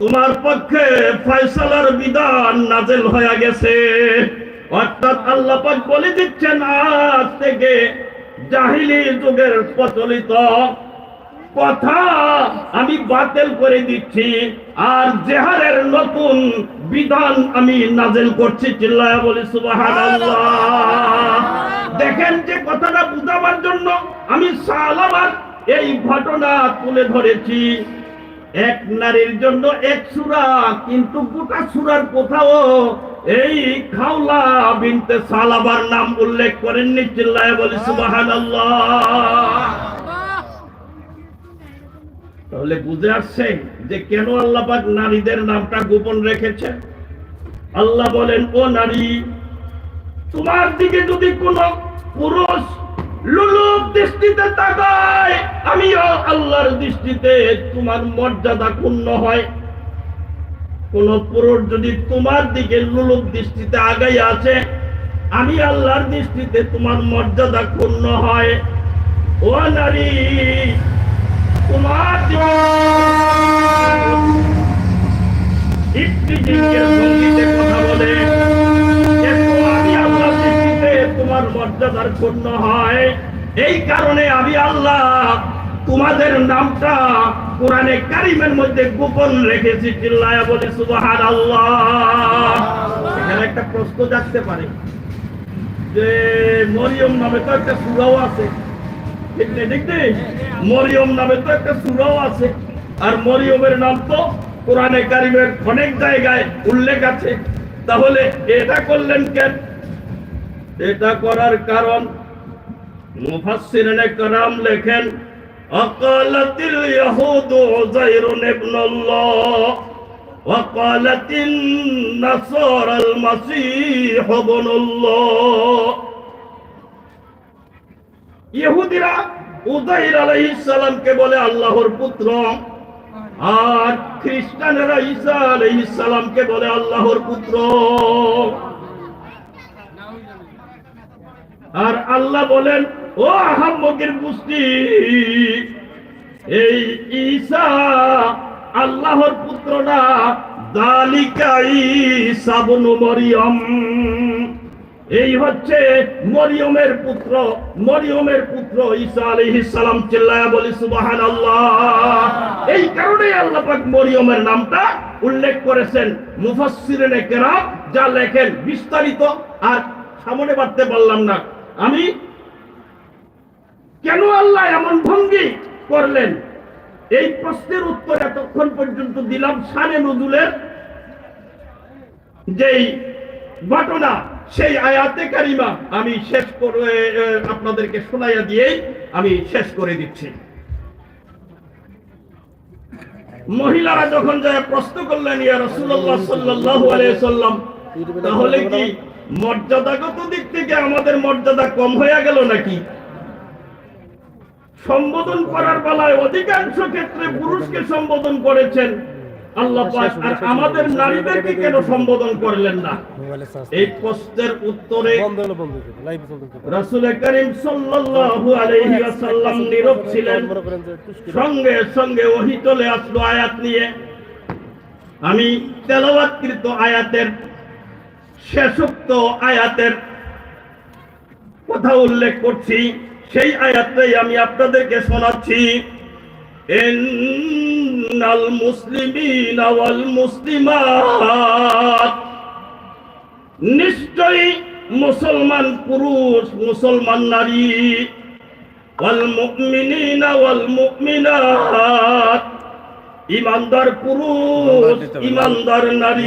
তোমার পক্ষে ফয়সালার বিধান নাজেল হয়ে গেছে। অর্থাৎ আল্লাহ পাক বলে দিচ্ছেন, আজ থেকে জাহিলি যুগের প্রচলিত কথা আমি বাতিল করে দিচ্ছি, আর জেহারের নতুন বিধান আমি নাজেল করছি, চিল্লায় বলি, সুবহানাল্লাহ। দেখেন যে কথাটা বুঝাবার জন্য আমি সালাবার এই ঘটনা তুলে ধরেছি। এক নারীর জন্য এক সুরা, কিন্তু গোটা সুরার কোথাও এই খাওলা বিনতে সালাবার নাম উল্লেখ করেননি চিল্লায় বলি, সুবহানাল্লাহ। তাহলে বুঝে আসছে যে কেন আল্লাপাক নারীদের নামটা গোপন রেখেছে? আল্লাহ বলেন, ও নারী, তোমার দিকে যদি কোন পুরুষ লুলুপ দৃষ্টিতে তাকায়, আমিও আল্লাহর দৃষ্টিতে তোমার মর্যাদা ক্ষুণ্ণ হয়। কোন পুরুষ যদি তোমার দিকে লুলুপ দৃষ্টিতে আগাই আছে আমি আল্লাহর দৃষ্টিতে তোমার মর্যাদা ক্ষুণ্ণ হয়। ও নারী, তোমার কথা বলে। তোমার মর্যাদার পূর্ণ হয়। এই কারণে আমি আল্লাহ তোমাদের নামটা কোরআনে কারিমের মধ্যে গোপন রেখেছি, চিল্লায়া বলি সুবাহান আল্লাহ এখানে একটা প্রশ্ন জাগতে পারে যে, মরিয়ম নামে তো একটা সুরাও আছে। ঠিক নেই মরিয়ম নামে তো একটা সুরাও আছে। আর মরিয়মের নাম তো কোরআনে কারিমের অনেক জায়গায় উল্লেখ আছে। তাহলে এটা করলেন কেন? এটা করার কারণ মুফাসসিরিনে کرام লেখেন أقالت اليهود عزير ابن الله وقالت النصارى المسيح ابن الله ইহুদিরা উদাইর আলাইহিস সালামকে বলে আল্লাহর পুত্র আর খ্রিস্টানেরা ঈসা আলাইহিস সালামকে বলে আল্লাহর পুত্র আর আল্লাহ বলেন, ও আহাম্মকের পুষ্টি এই ঈসা আল্লাহর পুত্র না দালিকা ঈসা বনু মরিয়ম। এই হচ্ছে মরিয়মের পুত্র মরিয়মের পুত্র ঈসা আলাইহিস সালাম চিল্লায়া বলি, সুবহানাল্লাহ। এই কারণে আল্লাহ পাক মরিয়মের নামটা উল্লেখ করেছেন। মুফাসসিরিনে কেরাম যা লেখেন বিস্তারিত, আর সামনে বাড়তে পারলাম না। আমি কেন আল্লাহ এমন ভঙ্গি করলেন? এই প্রশ্নের উত্তর এতক্ষণ পর্যন্ত দিলাম শানে নজুলের যেই ঘটনা, সেই আয়াতে কারিমা আমি শেষ করে আপনাদেরকে শোনাইয়া দিয়েই আমি শেষ করে দিচ্ছি। মহিলারা যখন যায় প্রশ্ন করলেন, ইয়া রাসূলুল্লাহ সাল্লাল্লাহু আলাইহি সাল্লাম তাহলে কি মর্যাদাগত দিক থেকে আমাদের মর্যাদা কম হয়ে গেল নাকি? সম্বোধন করার বেলায় অধিকাংশ ক্ষেত্রে পুরুষকে সম্বোধন করেছেন আল্লাহ আর আমাদের নারীদেরকে কেন সম্বোধন করলেন না? এই প্রশ্নের উত্তরে রাসূল করিম সাল্লাল্লাহু আলাইহি ওয়াসাল্লাম নীরব ছিলেন। সঙ্গে সঙ্গে ওহি চলে আসলো আয়াত নিয়ে। আমি তেলাওয়াতকৃত আয়াতের শেষোক্ত আয়াতের কথা উল্লেখ করছি। সেই আয়াতটাই আমি আপনাদেরকে শোনাচ্ছি। ইন্নাল মুসলিমিন ওয়াল মুসলিমাত। নিশ্চয়ই মুসলমান পুরুষ মুসলমান নারী। ওয়াল মুমিনিনা ওয়াল মুমিনাত। ইমানদার পুরুষ ইমানদার নারী।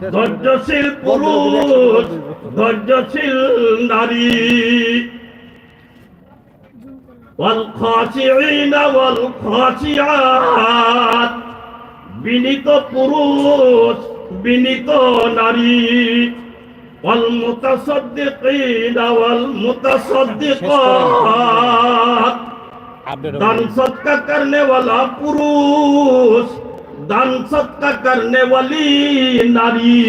ধৈর্যশীল পুরুষ ধৈর্যশীল নারী। বিনীত পুরুষ বিনীত নারী। অল মুসদ্দিকাল মুসদ্দিক দান সৎকার করলে পুরুষ। दान सदका करने वाली नारी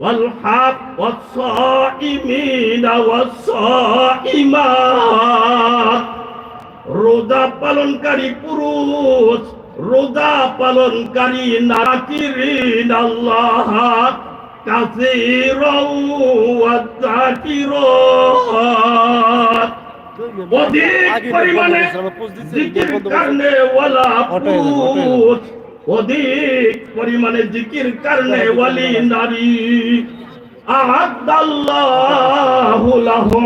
والحق والصائمين والصائمات রোজা পালনকারী পুরুষ রোজা পালনকারী নারাকিরিন আল্লাহ কাসীরাও ওয়া যাকিরাত অধিক পরিমাণে জিকির পুরুষ অধিক পরিমাণে জিকির করনে ওয়ালি নারী। আহাদাল্লাহু লাহুম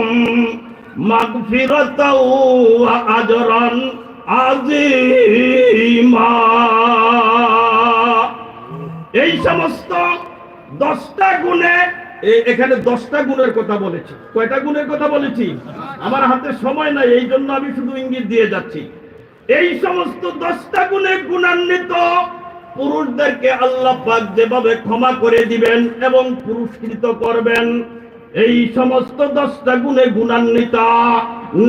মাগফিরাতাও আজরান আযীমা। এই সমস্ত দশটা গুণে এখানে দশটা গুণের কথা বলেছি। কয়টা গুণের কথা বলেছি? আমার হাতে সময় নাই, এই জন্য আমি শুধু ইঙ্গিত দিয়ে যাচ্ছি। এই সমস্ত দশটা গুণে গুণান্বিত পুরুষদেরকে আল্লাহ পাক যেভাবে ক্ষমা করে দিবেন এবং পুরস্কৃত করবেন, এই সমস্ত দশটা গুণে গুণান্বিত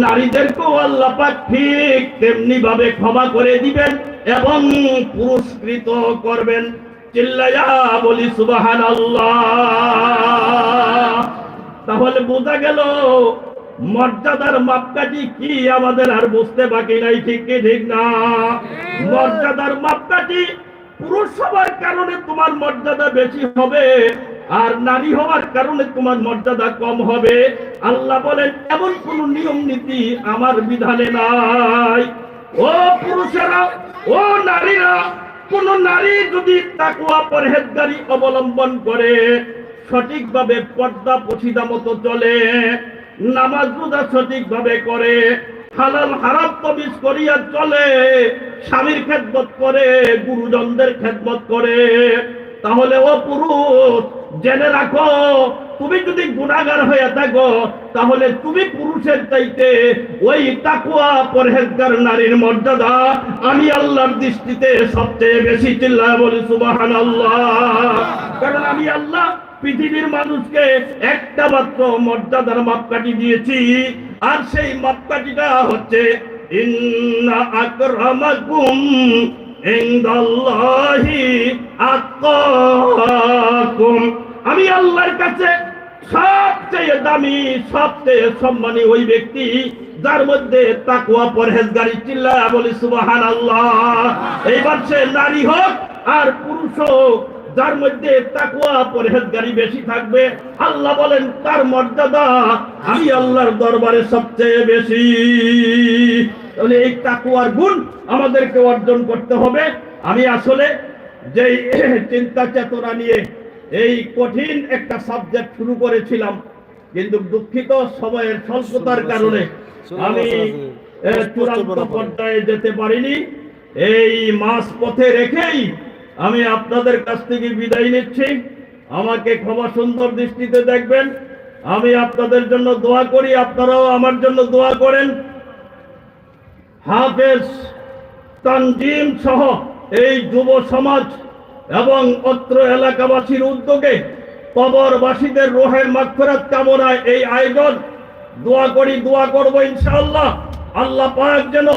নারীদেরকেও আল্লাহ পাক ঠিক তেমনি ভাবে ক্ষমা করে দিবেন এবং পুরস্কৃত করবেন। চিল্লায়া বলি সুবাহান তাহলে বোঝা গেল, মর্যাদার মাপকাঠি কি আমাদের আর বুঝতে বাকি নাই, ঠিক কি, ঠিক না? মর্যাদার মাপকাঠি পুরুষ হওয়ার কারণে তোমার মর্যাদা বেশি হবে, আর নারী হওয়ার কারণে তোমার মর্যাদা কম হবে। আল্লাহ বলেন, এমন কোন নিয়ম নীতি আমার বিধানে নাই। ও পুরুষেরা, ও নারীরা কোন নারী যদি তাকুয়া পরহেজগারি অবলম্বন করে, সঠিকভাবে পর্দা পছিদা মতো চলে, নামাজ রোজা সঠিকভাবে করে, হালাল হারাম তবিজ করিয়া চলে, স্বামীর খেদমত করে, গুরুজনদের খেদমত করে, তাহলে ও পুরুষ, জেনে রাখো তুমি যদি গুণাগার হয়ে থাকো, তাহলে তুমি পুরুষের চাইতে ওই তাকুয়া পরহেজগার নারীর মর্যাদা আমি আল্লাহর দৃষ্টিতে সবচেয়ে বেশি চিল্লা বলি সুবাহান আল্লাহ কারণ আমি আল্লাহ পৃথিবীর মানুষকে একটা মাত্র মর্যাদার মাপকাঠি দিয়েছি, আর সেই মাপকাঠিটা হচ্ছে আমি আল্লাহর কাছে সবচেয়ে দামি, সবচেয়ে সম্মানী ওই ব্যক্তি, যার মধ্যে তাকুয়া পরহেজগারি চিল্লা বলি সুবাহান আল্লাহ এইবার সে নারী হোক আর পুরুষ হোক, যার মধ্যে তাকুয়া পরহেজগারি বেশি থাকবে, আল্লাহ বলেন, তার মর্যাদা আমি আল্লাহর দরবারে সবচেয়ে বেশি। তাহলে এই তাকুয়ার গুণ আমাদেরকে অর্জন করতে হবে। আমি আসলে যেই চিন্তা চেতনা নিয়ে এই কঠিন একটা সাবজেক্ট শুরু করেছিলাম কিন্তু দুঃখিত সময়ের স্বল্পতার কারণে আমি চূড়ান্ত পর্যায়ে যেতে পারিনি। এই মাস পথে রেখেই আমি আপনাদের কাছ থেকে বিদায় নিচ্ছি। আমাকে ক্ষমা সুন্দর দৃষ্টিতে দেখবেন। আমি আপনাদের জন্য দোয়া করি আপনারাও আমার জন্য দোয়া করেন। হাফেজ তানজিম সহ এই যুব সমাজ এবং অত্র এলাকাবাসীর উদ্যোগে কবরবাসীদের রোহের মাগফিরাত কামনায় এই আয়োজন। দোয়া করি দোয়া করব ইনশাআল্লাহ। আল্লাহ পাক যেন